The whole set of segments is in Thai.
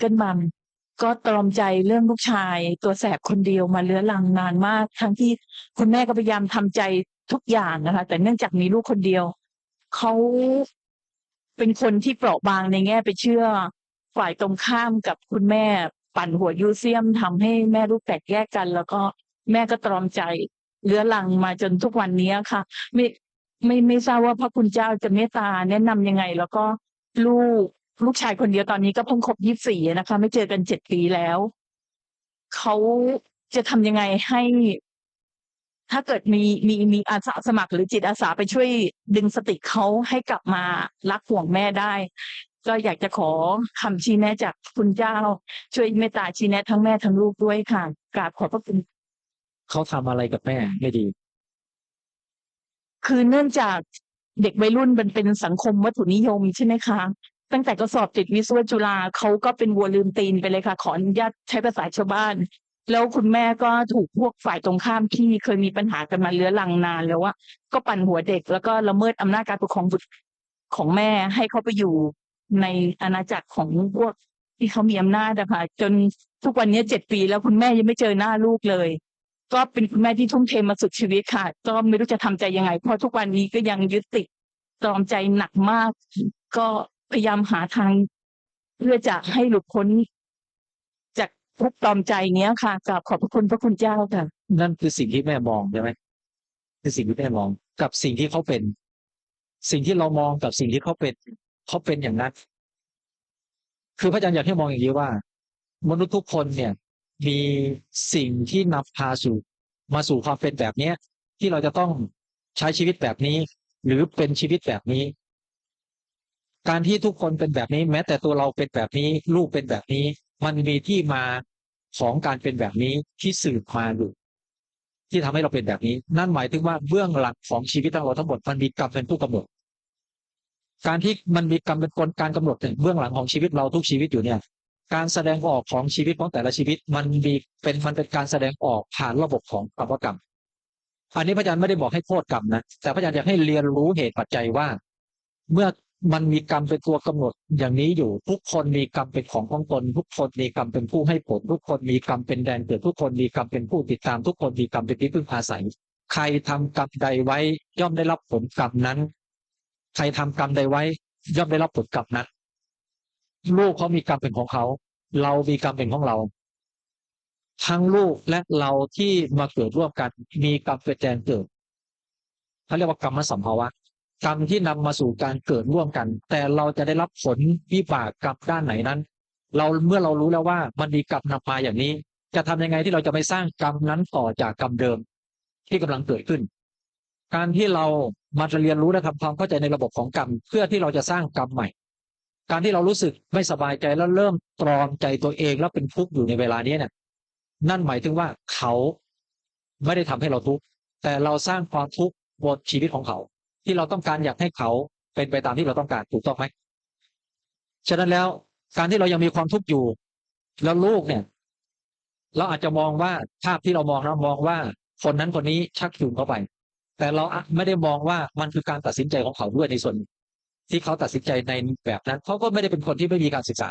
กิลมัมก็ตรอมใจเรื่องลูกชาย ตัวแสบคนเดียวมาเลื้อรังนานมาก ทั้งที่คุณแม่ก็พยายามทำใจทุกอย่างนะคะ แต่เนื่องจากมีลูกคนเดียวเขาเป็นคนที่เปราะบางในแง่ไปเชื่อ ฝ่ายตรงข้ามกับคุณแม่ ปั่นหัวยูเซียมทำให้แม่ลูกแตกแยกกัน แล้วก็แม่ก็ตรอมใจเลื้อรังมาจนทุกวันนี้ค่ะ ไม่ไม่ไม่ทราบว่าพระคุณเจ้าจะเมตตาแนะนำยังไง แล้วก็ลูก ลูกชายคนเดียวตอนนี้ก็เพิ่งครบยี่สี่นะคะ ไม่เจอกันเจ็ดปีแล้ว เขาจะทำยังไงให้ ถ้าเกิดมีมีมีอาสาสมัครหรือจิตอาสาไปช่วยดึงสติเขาให้กลับมารักห่วงแม่ได้ ก็อยากจะขอคำชี้แนะจากคุณเจ้า ช่วยเมตตาชี้แนะทั้งแม่ทั้งลูกด้วยค่ะกราบขอบพระคุณเขาทำอะไรกับแม่ไม่ดี คือเนื่องจากเด็กวัยรุ่นมันเป็นสังคมวัตถุนิยมใช่ไหมคะ ตั้งแต่ก็สอบติดวิศวจุฬาเขาก็เป็นวัวลืมตีนไปเลยค่ะ ขออนุญาตใช้ภาษาชาวบ้าน แล้วคุณแม่ก็ถูกพวกฝ่ายตรงข้ามที่เคยมีปัญหากันมาเลื้อรังนานแล้วว่าก็ปั่นหัวเด็กแล้วก็ละเมิดอำนาจการปกครองบุตรของแม่ให้เขาไปอยู่ในอาณาจักรของพวกที่เขามีอำนาจนะคะจนทุกวันนี้เจ็ดปีแล้วคุณแม่ยังไม่เจอหน้าลูกเลย ก็เป็นคุณแม่ที่ทุ่มเทมาสุดชีวิตค่ะ ก็ไม่รู้จะทำใจยังไง เพราะทุกวันนี้ก็ยังยึดติดตรอมใจหนักมาก ก็ พยายามหาทาง เพื่อจะให้หลุดพ้นจากทุกตอมใจเนี้ยค่ะกราบขอบพระคุณพระคุณเจ้าค่ะ นั่นคือสิ่งที่แม่มองใช่ไหมคือสิ่งที่แม่มองกับสิ่งที่เขาเป็น สิ่งที่เรามองกับสิ่งที่เขาเป็นเขาเป็นอย่างนั้น คือพระอาจารย์อยากให้มองอย่างนี้ว่า มนุษย์ทุกคนเนี่ย มีสิ่งที่นำพาสู่ มาสู่ความเป็นแบบเนี้ย ที่เราจะต้องใช้ชีวิตแบบนี้ หรือเป็นชีวิตแบบนี้ การที่ทุกคนเป็นแบบนี้ แม้แต่ตัวเราเป็นแบบนี้ ลูกเป็นแบบนี้ มันมีที่มาของการเป็นแบบนี้ที่สืบมาอยู่ที่ทำให้เราเป็นแบบนี้ นั่นหมายถึงว่าเบื้องหลังของชีวิตของเราทั้งหมดมันมีกรรมเป็นผู้กำหนด การที่มันมีกรรมเป็นกลการกำหนดเบื้องหลังของชีวิตเราทุกชีวิตอยู่เนี่ย การแสดงออกของชีวิตของแต่ละชีวิต มันมีเป็นมันเป็นการแสดงออกผ่านระบบของกรรมกรรม อันนี้พระอาจารย์ไม่ได้บอกให้โทษกรรมนะแต่พระอาจารย์อยากให้เรียนรู้เหตุปัจจัยว่า เมื่อ มันมีกรรมเป็นตัวกำหนดอย่างนี้อยู่ ทุกคนมีกรรมเป็นของของตน ทุกคนมีกรรมเป็นผู้ให้ผล ทุกคนมีกรรมเป็นแดนเกิดทุกคนมีกรรมเป็นผู้ติดตาม ทุกคนมีกรรมเป็นที่พึ่งอาศัย ใครทำกรรมใดไว้ ย่อมได้รับผลกรรมนั้น ใครทำกรรมใดไว้ ย่อมได้รับผลกรรมนั้นลูกเขามีกรรมเป็นของเขา เรามีกรรมเป็นของเรา ทั้งลูกและเราที่มาเกิดร่วมกัน มีกรรมเป็นแดนเกิดเขาเรียกว่ากรรมสัมภาวะ กรรมที่นำมาสู่การเกิดร่วมกัน แต่เราจะได้รับผลวิบากกรรมด้านไหนนั้น เราเมื่อเรารู้แล้วว่ามันมีกรรมนำมาอย่างนี้ จะทำยังไงที่เราจะไปสร้างกรรมนั้นต่อจากกรรมเดิม ที่กำลังเกิดขึ้น การที่เรามาเรียนรู้และทำความเข้าใจในระบบของกรรม เพื่อที่เราจะสร้างกรรมใหม่ การที่เรารู้สึกไม่สบายใจแล้วเริ่มตรอมใจตัวเองแล้วเป็นทุกข์อยู่ในเวลานี้เนี่ยนั่นหมายถึงว่าเขาไม่ได้ทำให้เราทุกข์แต่เราสร้างความทุกข์บนชีวิตของเขา ที่เราต้องการอยากให้เขาเป็นไปตามที่เราต้องการถูกต้องไหมฉะนั้นแล้วการที่เรายังมีความทุกข์อยู่ แล้วลูกเนี่ย เราอาจจะมองว่าภาพที่เรามองเรามองว่าคนนั้นคนนี้ชักจูงเข้าไป แต่เราไม่ได้มองว่ามันคือการตัดสินใจของเขาด้วยในส่วนที่เขาตัดสินใจในแบบนั้นเขาก็ไม่ได้เป็นคนที่ไม่มีการศึกษา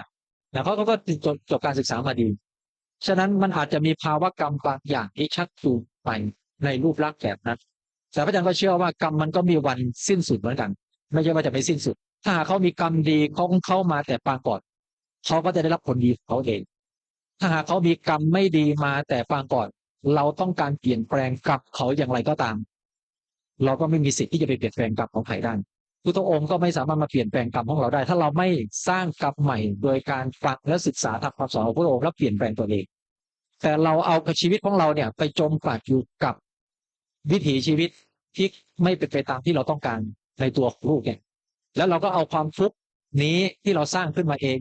แต่เขาก็จบจบการศึกษามาดี ฉะนั้นมันอาจจะมีภาวะกรรมบางอย่างที่ชักจูงไปในรูปลักษณ์แบบนั้น แต่พระอาจารย์ก็เชื่อว่ากรรมมันก็มีวันสิ้นสุดเหมือนกัน ไม่ใช่ว่าจะไม่สิ้นสุด ถ้าหากเขามีกรรมดีเขาเข้ามาแต่ปางก่อนเขาก็จะได้รับผลดีของเขาเอง ถ้าหากเขามีกรรมไม่ดีมาแต่ปางก่อน เราต้องการเปลี่ยนแปลงกรรมเขาอย่างไรก็ตาม เราก็ไม่มีสิทธิ์ที่จะไปเปลี่ยนแปลงกรรมของใครได้พุทธองค์ก็ไม่สามารถมาเปลี่ยนแปลงกรรมของเราได้ ถ้าเราไม่สร้างกรรมใหม่ โดยการฟังและศึกษาทำความสอนของพระองค์แล้วเปลี่ยนแปลงตัวเอง แต่เราเอาชีวิตของเราเนี่ย ไปจมปลักอยู่กับวิถีชีวิต ที่ไม่เป็นไปตามที่เราต้องการในตัวของลูกเนี่ยแล้วเราก็เอาความทุกข์นี้ที่เราสร้างขึ้นมาเอง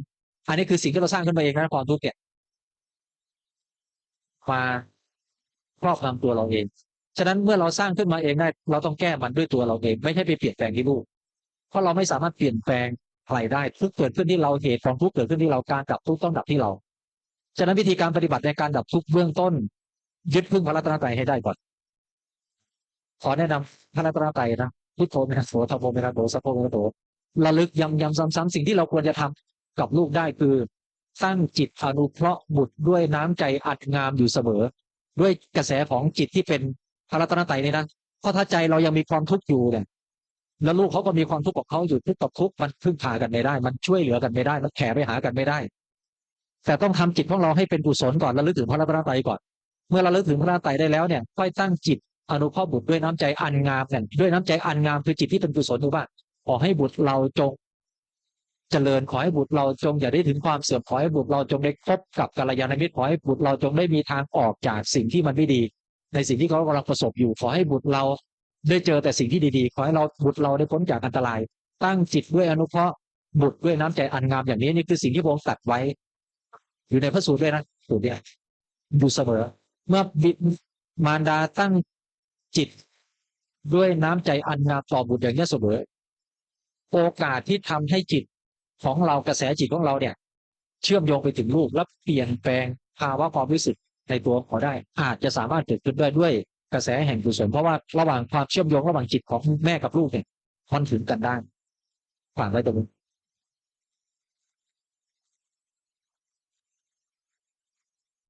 อันนี้คือสิ่งที่เราสร้างขึ้นมาเองนะความทุกข์เนี่ยมาครอบงำตัวเราเอง ฉะนั้นเมื่อเราสร้างขึ้นมาเองได้ เราต้องแก้มันด้วยตัวเราเอง ไม่ใช่ไปเปลี่ยนแปลงที่ลูก เพราะเราไม่สามารถเปลี่ยนแปลงใครได้ทุกเกิดขึ้นที่เราเหตุของทุกเกิดขึ้นที่เราการดับทุกต้องดับที่เรา ฉะนั้นวิธีการปฏิบัติในการดับทุกเบื้องต้น ยึดพึ่งพระรัตนตรัยให้ได้ก่อน ขอแนะนำพระรัตนตรัยนะพุทโธเมนะโสธรรมเมนะโสสัพพเมนะโสระลึกย้ำย้ำซ้ำๆสิ่งที่เราควรจะทำกับลูกได้คือตั้งจิตอนุเคราะห์บุตรด้วยน้ำใจอัดงามอยู่เสมอ ด้วยกระแสของจิตที่เป็นพระรัตนตรัยนี่นะเพราะถ้าใจเรายังมีความทุกข์อยู่เนี่ยแล้วลูกเขาก็มีความทุกข์ของเขาอยู่ทุกข์กับทุกข์มันพึ่งพากันไม่ได้ มันช่วยเหลือกันไม่ได้มันแผ่ไปหากันไม่ได้ แต่ต้องทำจิตของเราให้เป็นกุศลก่อนแล้วลึกถึงพระรัตนตรัยก่อน เมื่อเราลึกถึงพระรัตนตรัยได้แล้วเนี่ย ค่อยตั้งจิต อนุเคราะห์บุตรด้วยน้ำใจอันงามเนี่ยด้วยน้ำใจอันงามคือจิตที่เป็นกุศลถูกป่ะขอให้บุตรเราจงเจริญขอให้บุตรเราจงอย่าได้ถึงความเสื่อมขอให้บุตรเราจงได้พบกับกัลยาณมิตรขอให้บุตรเราจงได้มีทางออกจากสิ่งที่มันไม่ดี ในสิ่งที่เขากำลังประสบอยู่ ขอให้บุตรเราได้เจอแต่สิ่งที่ดีๆ ขอให้เราบุตรเราได้พ้นจากอันตราย ตั้งจิตด้วยอนุเคราะห์บุตรด้วยน้ำใจอันงามอย่างนี้นี่คือสิ่งที่พระองค์ตัดไว้ อยู่ในพระสูตรด้วยนะสูตรเนี่ยอยู่เสมอ เมื่อบิดมารดาตั้ง จิต ด้วยน้ำใจอันงามต่อบุตรอย่างนี้เสมอโอกาสที่ทำให้จิตของเรากระแสจิตของเราเนี่ย เชื่อมโยงไปถึงลูกและเปลี่ยนแปลงภาวะความรู้สึกในตัวเขาได้ อาจจะสามารถเกิดขึ้นได้ด้วยกระแสแห่งกุศลเพราะว่าระหว่างความเชื่อมโยงระหว่างจิตของแม่กับลูกเนี่ยมันถึงกันได้ฝากไว้ตรงนี้